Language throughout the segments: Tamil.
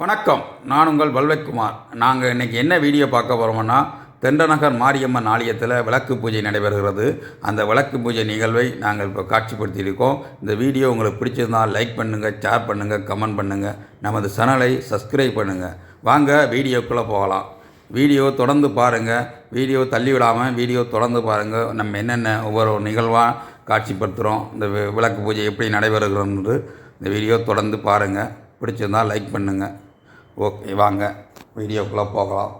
வணக்கம். நான் உங்கள் பல்வக்குமார் நாங்கள் இன்றைக்கி என்ன வீடியோ பார்க்க போகிறோம்னா தென்றநகர் மாரியம்மன் ஆலயத்தில் விளக்கு பூஜை நடைபெறுகிறது. அந்த விளக்கு பூஜை நிகழ்வை நாங்கள் இப்போ காட்சிப்படுத்தியிருக்கோம் இந்த வீடியோ உங்களுக்கு பிடிச்சிருந்தால் லைக் பண்ணுங்கள் ஷேர் பண்ணுங்கள் கமெண்ட் பண்ணுங்கள் நமது சேனலை சப்ஸ்கிரைப் பண்ணுங்கள் வாங்க வீடியோக்குள்ளே போகலாம். வீடியோ தொடர்ந்து பாருங்கள் வீடியோ தள்ளி விடாமல் வீடியோ தொடர்ந்து பாருங்கள் நம்ம என்னென்ன ஒவ்வொரு நிகழ்வாக காட்சிப்படுத்துகிறோம் இந்த விளக்கு பூஜை எப்படி நடைபெறுகிறது இந்த வீடியோ தொடர்ந்து பாருங்கள் பிடிச்சிருந்தால் லைக் பண்ணுங்கள் ஓகே வாங்க. வீடியோக்குள்ளே போகலாம்.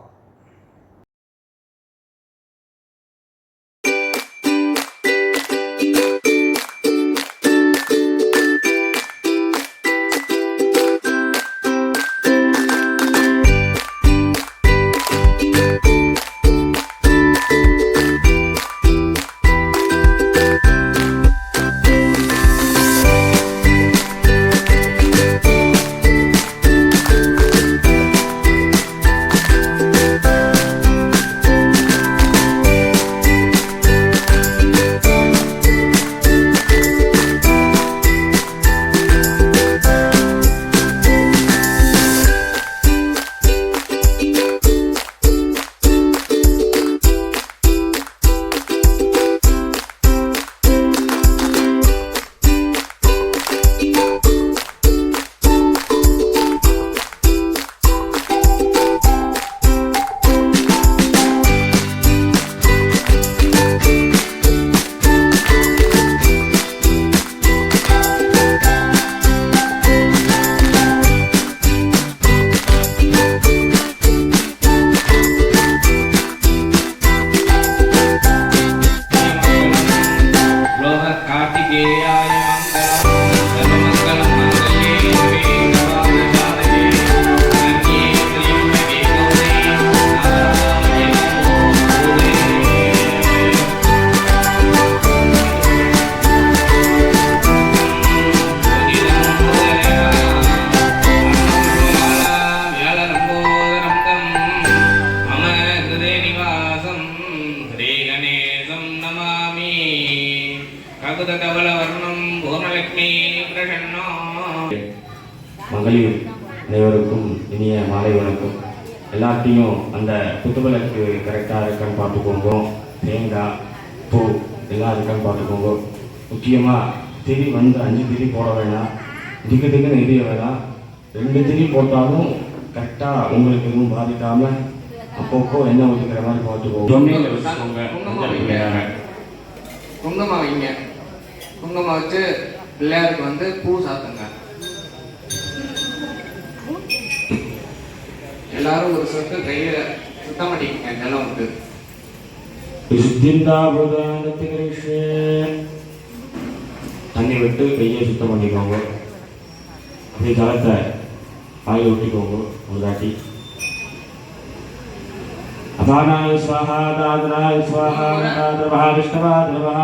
முக்கியமாக திரி வந்து அஞ்சு திரி போட வேணாம். திக்கு திக்குன்னு எரிய வேணாம். ரெண்டு திரி போட்டாலும் கரெக்டாக உங்களுக்கு எதுவும் பாதிக்காம அப்பப்போ எண்ணெய் ஊற்றிக்கிற மாதிரி பார்த்துக்கோங்க. தொண்டையில் வச்சுக்கோங்க. குங்குமம் வைங்க. குங்குமம் வச்சு பிள்ளையாருக்கு வந்து பூ சாத்துங்க. எல்லாரும் ஒரு சொட்டு கையில சுத்தம் பண்ணிக்கங்க ஜலம் வந்து. விசுத்திந்தாபுதானத்திகரிஷே தண்ணி விட்டு கையை சுத்தம் பண்ணிக்கோங்க. அப்படி ஜலத்தை வாயில் ஊற்றிக்கோங்க ஒரு தாட்டி அபானாய ஸ்வாஹா தாதனாய ஸ்வாஹா தாதரவா விஷ்ணவா திரவா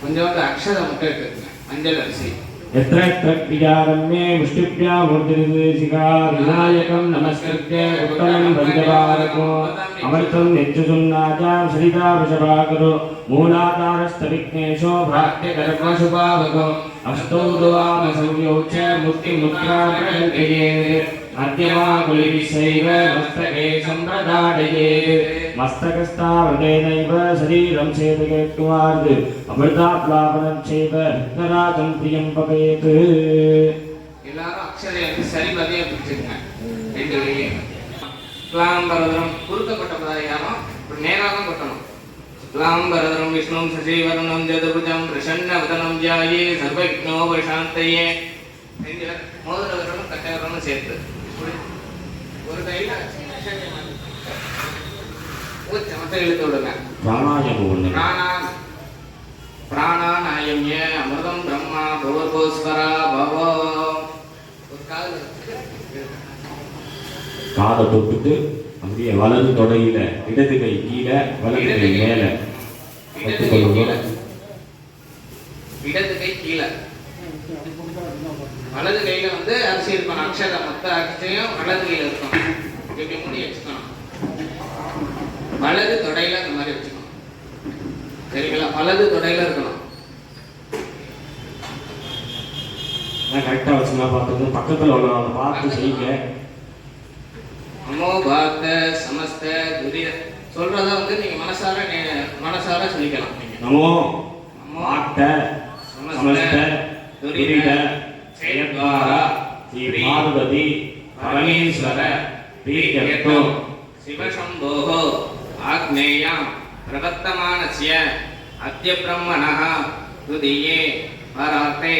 கொஞ்சோண்டு அக்ஷரம் மட்டும் எடுத்துக்கங்க. மஞ்சள் அரிசி. यत्र यत्र क्रियारम्ये मुष्टिभ्यामूर्तिर्देशिका विनायकं नमस्कृत्य उत्तमं पञ्चभारको अमृतं नित्यसुन्नाचां सरिता वृषभाकरो मूलाधारस्तविघ्नेशो भ्रात्यगर्भशुभावको अष्टौ दुवामसंयौ च मुक्तिमुद्रा प्रकल्पये मध्यमाकुलिभिस्सैव मस्तके सम्प्रदाडयेत् मस्तकस्थावृतेनैव शरीरं सेतयेत्वार्द् अमृताप्लावनं चैव रत्नराजं प्रियं भवेत् எல்லாரும் அக்ஷரை வந்து சரிபதியா பிடிச்சிருங்க ரெண்டு கையும் கிளாம்பரதரம் குறுக்கப்பட்ட பதாயாரம் இப்படி நேராக தான் கொட்டணும் கிளாம்பரதரம் விஷ்ணு சசிவரணம் ஜதுபுஜம் பிரசன்ன வதனம் ஜாயே சர்வவிக்னோ பிரசாந்தையே ரெண்டு பேர் மோதிர விரலும் கட்டை விரலும் சேர்த்து இப்படி ஒரு கையில அக்ஷரையை மாட்டி. மூச்சு மட்டும் இழுத்து விடுங்க பிராணா பிராணாநாயம்ய அமிர்தம் பிரம்மா பூர்வோஸ்வரா பவோ. காதை தொட்டுட்டு அப்படியே வலது தொடையில இடது கை கீழே வலது கை மேல. இடது கை கீழே. வலது கையில வந்து அரிசி இருக்கணும் அக்ஷரம் மொத்த அரிசியும் வலது கையில இருக்கணும் இப்படி மூடி வச்சுக்கணும்? வலது தொடையில் அந்த மாதிரி வச்சுக்கணும். சரிங்களா? வலது தொடையில் இருக்கணும். கரெக்டாக வச்சுனா பார்த்துக்கணும் பக்கத்தில் உள்ள அதை பார்த்து செய்யுங்க. பாத்த சமஸ்த துரிய. சொல்றத வந்து நீங்க மனசார மனசார சொல்லிக்கலாம். நமோ பாத்த சமஸ்த துரிய செயல்வாரா ஸ்ரீ பார்வதி பரமேஸ்வர பீகத்தோ சிவசம்போகோ. आग्नेयां प्रवर्तमानस्य अद्य ब्रह्मणः तृतीये परार्ते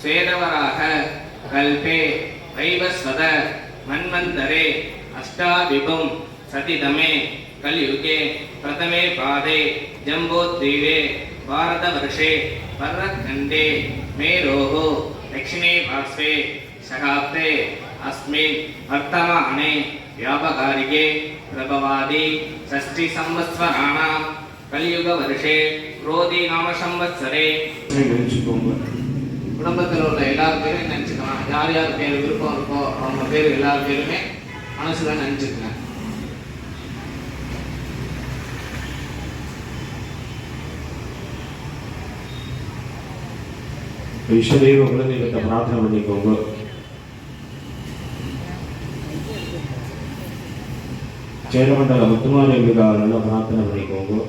स्वेदवराह कल्पे वैवस्वत मन्वन्तरे अष्टाविभुं सतितमे कलियुगे प्रथमे पादे जम्बोद्वीपे भारतवर्षे पर्वतखण्डे मेरोः दक्षिणे पार्श्वे शकाब्दे अस्मिन् वर्तमाने व्यापकारिके प्रभवादि षष्टिसंवत्सराणां कलियुगवर्षे क्रोधि नाम संवत्सरे நினைச்சுக்கோங்க குடும்பத்தில் உள்ள எல்லார் பேரும் நினச்சிக்கலாம் யார் யார் பேர் விருப்பம் இருக்கோ அவங்க பேர் எல்லார் பேருமே மனசுல நினச்சிக்கங்க இஷ்டதெய்வ குலதெய்வத்தை பிரார்த்தனை பண்ணிக்கோங்க చేరమంటారు ముత్తుమాలు ఎన్ని కావాలన్నా ప్రార్థన పడికోంగు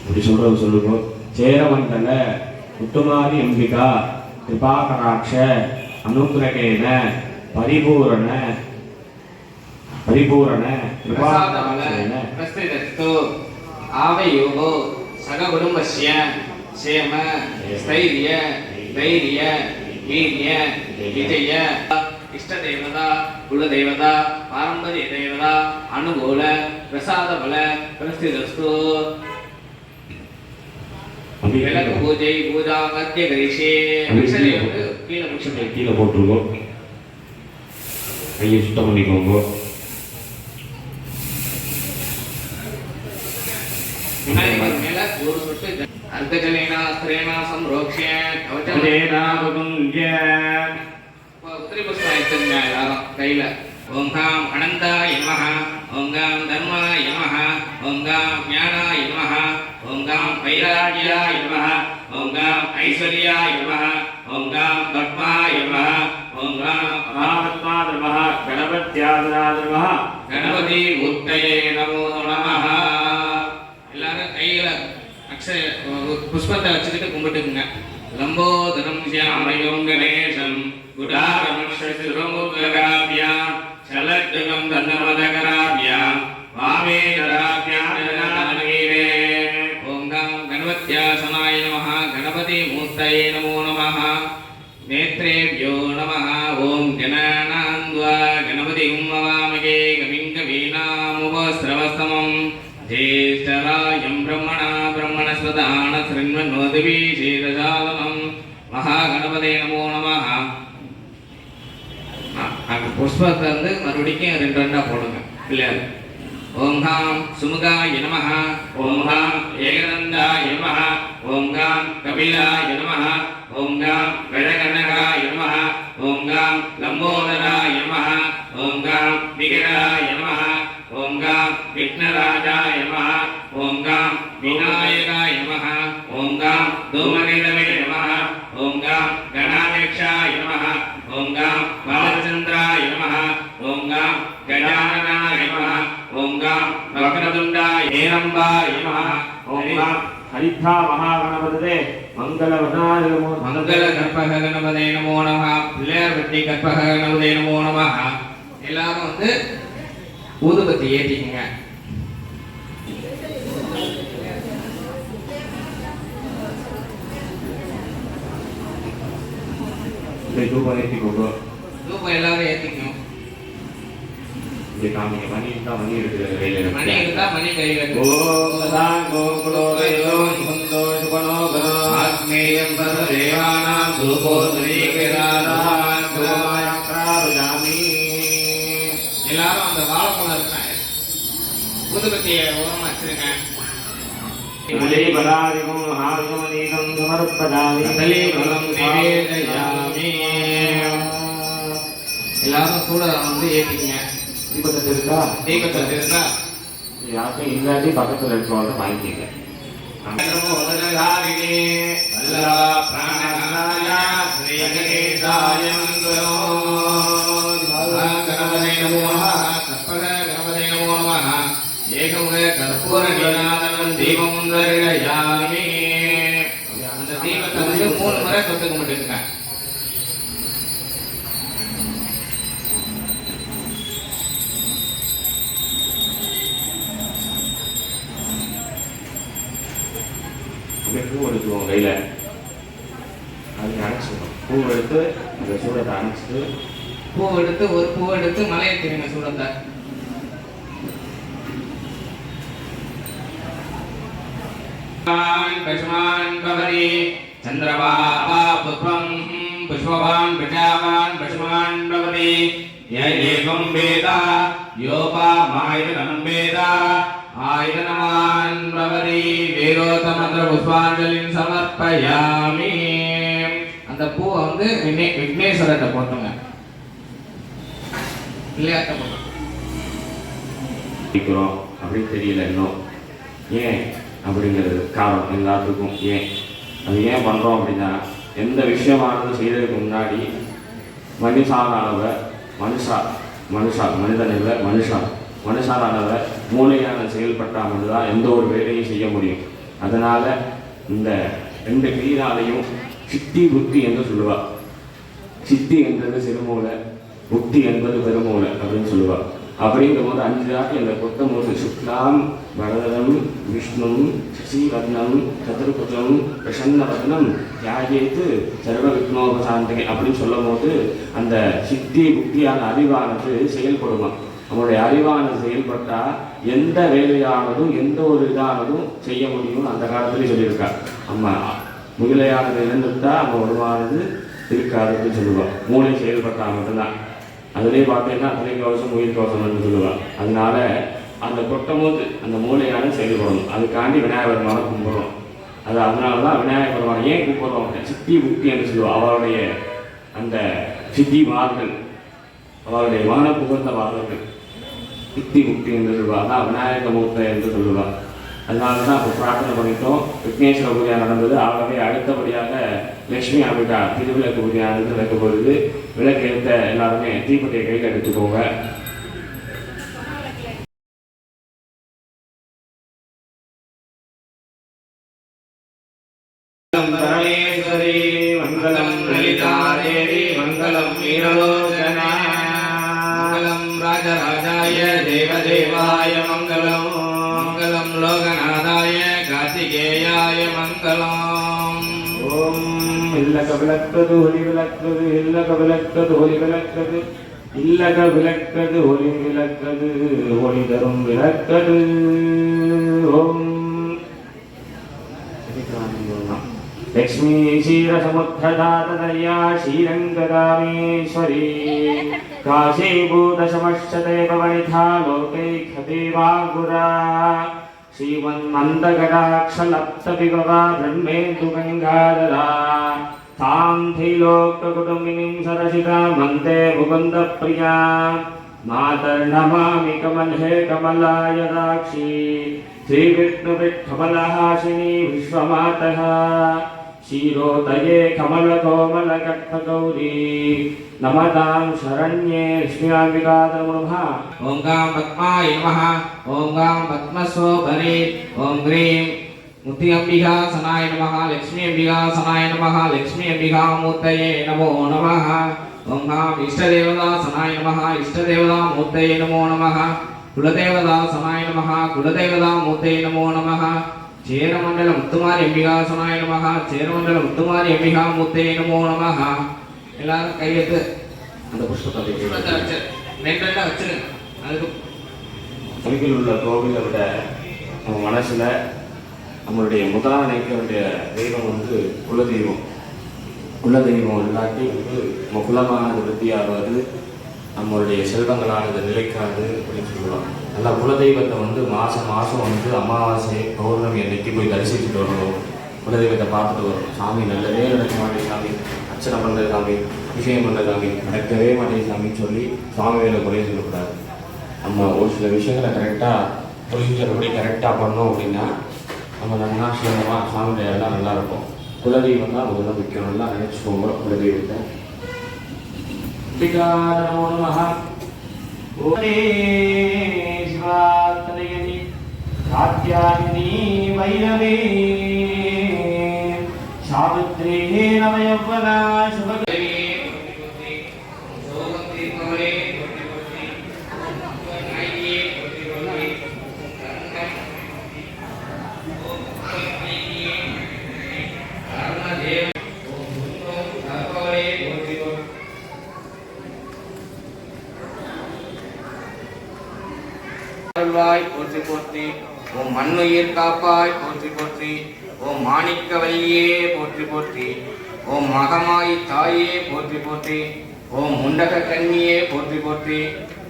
இப்படி சொல்றது சொல்லுவோம் சேரமண்டல முத்துமாரி அம்பிகா கிருபாகராட்ச அனுகிரகேன பரிபூரண பரிபூரண பிரஸ்திதஸ்து ஆவயோகோ சக குடும்பஸ்ய சேம ஸ்தைரிய தைரிய வீரிய விஜய இஷ்ட தெய்வதா குல தெய்வதா பாரம்பரிய தெய்வதா அனுகூல பிரசாத பல பிரஸ்திதஸ்து விளக்கு பூஜை பூஜா மத்திய கரிஷே. கீழே முடிச்சு கீழே போட்டிருக்கோம். கையை சுத்தம் பண்ணிக்கோங்க. விநாயகர் மேல ஒரு சொட்டு அர்த்தஜலேனா ஸ்திரேனா சம்ரோக்ஷே கவச்சம் உத்திரி புஷ்பம் எடுத்துங்க எல்லாரும் கையில ஓம் காம் அனந்தாய நமஹ ஓம் காம் தர்மாய நமஹ ஓம் காம் ஞானாய நமஹ ஓம் காம் வைராகியாய நமஹ ஓம் காம் ஐஸ்வர்யாய நமஹ ஓம் காம் பத்மாய நமஹ ஓம் காம் கணபதி முத்தையே நமோ நமஹ எல்லாரும் கையில அக்ஷய புஷ்பத்தை வச்சுக்கிட்டு கும்பிட்டுக்குங்க. லம்போதரம் சியாமயோம் கணேசம் குடாரமக்ஷசுரமுத்ரகாபியாம் சலத்துகம் தன்னமதகராபியாம் பிரம்மணஸ்வதான ஸ்ருண்வன்னோதிபி மகாகணபதே நமோ நமஹ அந்த புஷ்பத்தை வந்து மறுபடிக்கும் ரெண்டு ரெண்டாக போடுங்க பிள்ளையார் ஓம் காம் சுமுகா நமஹ ஓம் காம் ஏகநந்தா நமஹ ஓம் காம் கபிலா நமஹ ஓம் காம் கஜகனகாய நமஹ ஓம் காம் லம்போதரா நமஹ ஓம் காம் விகடா நமஹ ஓம் காம் விக்னராஜா நமஹ ஓம் காம் விநாயகாய காம் தூமகேதவே நமஹ. ஓம் காம் கணாதேக்ஷாய நமஹ. ஓம் காம் பாலச்சந்திராய காம் கஜானனாய நமஹ. ஓம் காம் வக்ரதுண்டாய ஏரம்பாய நமோ. நமோ நம பிள்ளையார் கற்பக கணபதே நமோ நம எல்லாரும் வந்து ஊதுபத்தி ஏற்றிக்கங்க தூபம் ஏற்றிக்கோங்க தூக்கம் எல்லாரும் ஏற்றிக்கணும் இங்கே காமிங்க மணி இருந்தா மணி எடுக்கிற கையில் மணி இருந்தா மணி கையில் ஆத்மேயம் தூபோ எல்லாரும் அந்த வாழைப்பழம் இருக்காங்க ஊதுபத்தியை வச்சிருங்க. சமர்ப்பதாமி நிவேதயாமி எல்லாரும் கூட வந்து ஏற்றிக்கங்க தீபத்தை இருக்கா? தீபத்தை இருந்தா யாருக்கும் இல்லாட்டி பக்கத்தில் இருக்கிறவங்க வாங்கிக்கங்க. தீபம் அந்த தீபத்தை வந்து மூணு முறை தொட்டு கும்பிட்டுருங்க பூ எடுத்து உங்கள் கையில். அது அணைச்சிடும் பூ எடுத்து அந்த சூடத்தை அணைச்சிட்டு பூ எடுத்து ஒரு பூ எடுத்து மலையை திரும்பின சூடத்தை. பசுமான் பவனே சந்திரபாபா புஷ்பம் ஏகம் வேதா யோபா மாயனம் வேதா. ஆயிரநமான் பவரி வேகோத்தமந்திர புஷ்பாஞ்சலின் சமர்ப்பயாமி. அந்த பூ வந்து விக்னேஸ்வரத்தை போட்டுங்க. பிள்ளையாட்ட அப்படின்னு தெரியல இன்னும். ஏன் அப்படிங்கிறது காரணம் எல்லாத்துக்கும் ஏன்? அது ஏன் பண்ணுறோம் அப்படின்னா எந்த விஷயமானது செய்யறதுக்கு முன்னாடி மனுஷானவர் மனுஷா மனுஷா மனிதன் இல்லை மனுஷா மனுஷானானவர் மூளையான செயல்பட்டால் மட்டும்தான் எந்த ஒரு வேலையும் செய்ய முடியும். அதனால் இந்த ரெண்டு கிரியினாலையும் சித்தி புத்தி என்று சொல்லுவாள் சித்தி என்பது சிறுமூலை புத்தி என்பது பெருமூலை அப்படின்னு சொல்லுவா. அப்படிங்கும்போது அஞ்சு நாள் இந்த கொட்டும் போது சுக்லாம் வரதனம் விஷ்ணு சசிவர்ணம் சதுர்புஜம் பிரசன்னவர்ணம் தியாகித்து சர்வ விக்னோபசாந்தகை அப்படின்னு சொல்லும் போது அந்த சித்தி புத்தியான அறிவானது செயல்படுவான் நம்மளுடைய அறிவான செயல்பட்டால் எந்த வேலையானதும் எந்த ஒரு இதானதும் செய்ய முடியும்னு அந்த காலத்துலேயும் சொல்லியிருக்கார். நம்ம முகிலையானது இழந்துட்டா நம்ம உருவானது இருக்காதுன்னு சொல்லுவாள் மூளை செயல்பட்டால் மட்டும்தான். அதுலேயே பார்த்தீங்கன்னா அத்தனை கவசம் உயிர் கவசம்னு சொல்லுவாள் அதனால அந்த கொட்டும் போது அந்த மூளையான செயல்படணும். அதுக்காண்டி விநாயகர் பெருமானை கும்பிடுறோம். அது அதனால தான் விநாயகர் பெருமானை ஏன் கும்பிடுறோம் சித்தி புக்தி என்று சொல்லுவோம். அவருடைய அந்த சித்தி மார்கள் அவருடைய மான புகழ்ந்த வார்கள் சித்தி முக்தி என்று சொல்லுவா அதான் விநாயக என்று சொல்லுவா அதனால தான் அப்போ பிரார்த்தனை பண்ணிட்டோம் விக்னேஸ்வர பூஜை நடந்தது ஆகவே அடுத்தபடியாக லட்சுமி அம்பிகா திருவிளக்கு பூஜையானது நடக்க பொழுது விளக்கு எடுத்த எல்லாருமே தீப்பெட்டியை கையில் எடுத்துக்கோங்க ஒளி தரும் விளக்கது ஓம் லக்ஷ்மீ க்ஷீரசமுத்ததாதயா ஸ்ரீரங்கராமேஸ்வரி काशीभूतशमश्चते पवनिथा लोकैकदेवागुरा श्रीमन्मन्दगडाक्षलप्तविभवा ब्रह्मेन्दुगङ्गाधरा तां त्रैलोक्यकुटुम्बिनीं सरसिता वन्दे मुकुन्दप्रिया मातर्नमामि कमले कमलायदाक्षी श्रीविष्णुविट्ठमलहासिनी विश्वमातः। क्षीरोदये कमलकोमलकट्टगौरी। नमतां शरण्ये लक्ष्म्याम्बिकातमुभा ॐ गां पद्माय नमः। ॐ गां पद्मसोपरि ॐ ग्रीं முத்தி அம்பிகா சனாய நமः லக்ஷ்மி அம்பிகா சனாய நமः லக்ஷ்மி அம்பிகா மூர்த்தயே நமோ நமः ஓம் காம் இஷ்டதேவதா சனாய நமः இஷ்டதேவதா மூர்த்தயே நமோ நமः குலதேவதா சனாய நமः குலதேவதா மூர்த்தயே நமோ நமः சேரமண்டல முத்துமாரி அம்பிகா சனாய நமः சேரமண்டல முத்துமாரி அம்பிகா மூர்த்தயே நமோ நமः எல்லாரும் கையெழுத்து அந்த புஷ்பத்தை வச்சு ரெண்டு ரெண்டா வச்சிருங்க. அதுக்கு அருகில் உள்ள கோவிலை விட நம்ம மனசுல நம்மளுடைய முதலாம் நினைக்க வேண்டிய தெய்வம் வந்து குல தெய்வம் குல தெய்வம் இல்லாட்டி வந்து நம்ம குலமானது விருத்தியாகாது நம்மளுடைய செல்வங்களானது நிலைக்காது அப்படின்னு சொல்லுவாங்க. நல்லா குலதெய்வத்தை வந்து மாதம் மாதம் வந்து அமாவாசை பௌர்ணமி அன்னைக்கு போய் தரிசிச்சுட்டு வரணும். குலதெய்வத்தை பார்த்துட்டு வரணும். சாமி நல்லதே நடக்க மாட்டேன் சாமி. அர்ச்சனை பண்ணுறது சாமி விஷயம் பண்ணுறது சாமி நடக்கவே மாட்டேன் சாமின்னு சொல்லி சாமிகளை குறைய சொல்லக்கூடாது. நம்ம ஒரு சில விஷயங்களை கரெக்டாக புரிஞ்சபடி கரெக்டாக பண்ணோம் அப்படின்னா நம்ம நல்லா சேரமாக ஃபேமிலியாக எல்லாம் நல்லாயிருக்கும் குலதெய்வம் தான் முதல்ல முக்கியம். நல்லா நினச்சிக்கோங்க குலதெய்வத்தை. பிகாரோ நம சிவாத்தனயதி காத்தியாகினி வைரவே. சாவித்ரே நவயவனா சுபக. காப்பாய் போற்றி போற்றி. ஓம் மண்ணுயிர் காப்பாய் போற்றி போற்றி. ஓம் மாணிக்க வலியே போற்றி போற்றி. ஓம் மகமாய் தாயே போற்றி போற்றி. ஓம் முண்டக கன்னியே போற்றி போற்றி.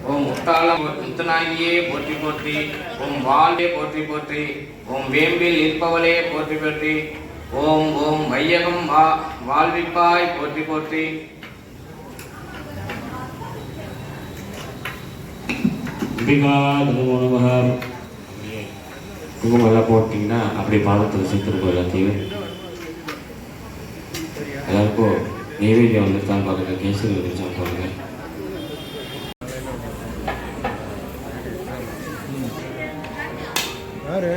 ஓம் முத்தாள முத்தநாயகியே போற்றி போற்றி. ஓம் வாழ்வே போற்றி போற்றி. ஓம் வேம்பில் இருப்பவளே போற்றி போற்றி. ஓம் ஓம் வையகம் வா வாழ்விப்பாய் போற்றி போற்றி. ஸ்ரீகாத் நமோ நமக குங்குமம்லாம் போட்டிங்கன்னா அப்படியே பாதத்தில் சீக்கிரம் எல்லாத்தையும். எல்லாருக்கும் நெய்வேதியம் வந்துருக்கான்னு பாருங்கள் கேசரி வந்துருச்சான்னு பாருங்கள் யாரு?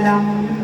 alam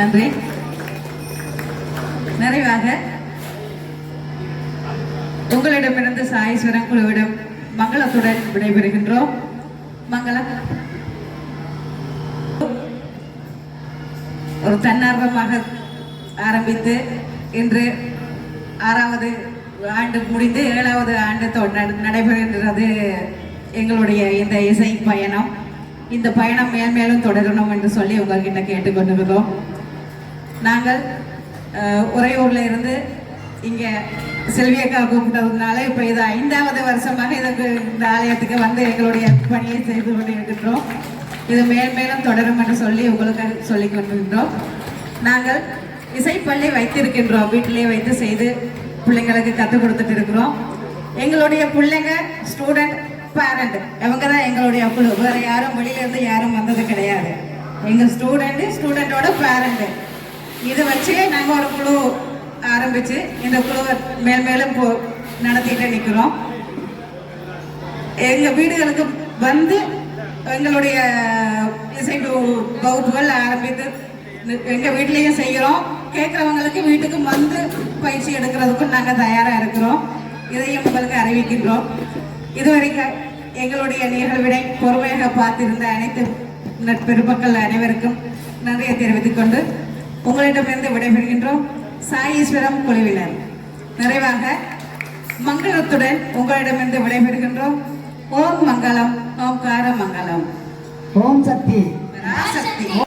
நன்றி. நிறைவாக உங்களிடமிருந்து சாயீஸ்வரன் குழுவிடம் மங்களத்துடன் விடைபெறுகின்றோம். மங்களம் ஒரு தன்னார்வமாக ஆரம்பித்து இன்று ஆறாவது ஆண்டு முடிந்து ஏழாவது ஆண்டு நடைபெறுகின்றது எங்களுடைய இந்த இசை பயணம். இந்த பயணம் மேல்மேலும் தொடரணும் என்று சொல்லி உங்கள்கிட்ட கேட்டுக்கொண்டிருக்கிறோம் நாங்கள் உறையூரில் உறையூர்ல இருந்து இங்கே செல்வியக்கா கூப்பிட்டதுனால இப்போ இது ஐந்தாவது வருஷமாக இதற்கு இந்த ஆலயத்துக்கு வந்து எங்களுடைய பணியை செய்து கொண்டிருக்கின்றோம். இது மேன்மேலும் தொடரும் என்று சொல்லி உங்களுக்கு சொல்லிக் கொண்டிருக்கின்றோம். நாங்கள் இசைப்பள்ளி வைத்திருக்கின்றோம். வீட்டிலே வைத்து செய்து பிள்ளைங்களுக்கு கற்றுக் கொடுத்துட்டு இருக்கிறோம் எங்களுடைய பிள்ளைங்க ஸ்டூடெண்ட் பேரண்ட் இவங்க தான் எங்களுடைய குழு. வேறு யாரும் வெளியிலேருந்து யாரும் வந்தது கிடையாது. எங்கள் ஸ்டூடெண்ட்டு ஸ்டூடெண்டோட பேரண்ட்டு இது வச்சு நாங்கள் ஒரு குழு ஆரம்பித்து இந்த குழுவை மேல் மேலும் போ நடத்திட்டு நிற்கிறோம் எங்கள் வீடுகளுக்கு வந்து எங்களுடைய இசை வகுப்புகள் ஆரம்பித்து எங்கள் வீட்லேயும் செய்கிறோம் கேட்குறவங்களுக்கு வீட்டுக்கு வந்து பயிற்சி எடுக்கிறதுக்கும் நாங்கள் தயாராக இருக்கிறோம். இதையும் உங்களுக்கு அறிவிக்கின்றோம். இதுவரைக்கும் எங்களுடைய நிகழ்வினை பொறுமையாக பார்த்திருந்த அனைத்து நட்பெருமக்கள் அனைவருக்கும் நன்றியை தெரிவித்துக் கொண்டு உங்களிடமிருந்து விடைபெறுகின்றோம். சாயீஸ்வரம் குழுவினர். நிறைவாக மங்களத்துடன் உங்களிடமிருந்து விடைபெறுகின்றோம். ஓம் மங்களம் ஓம் கார மங்களம். ஓம் சக்தி. பராசக்தி.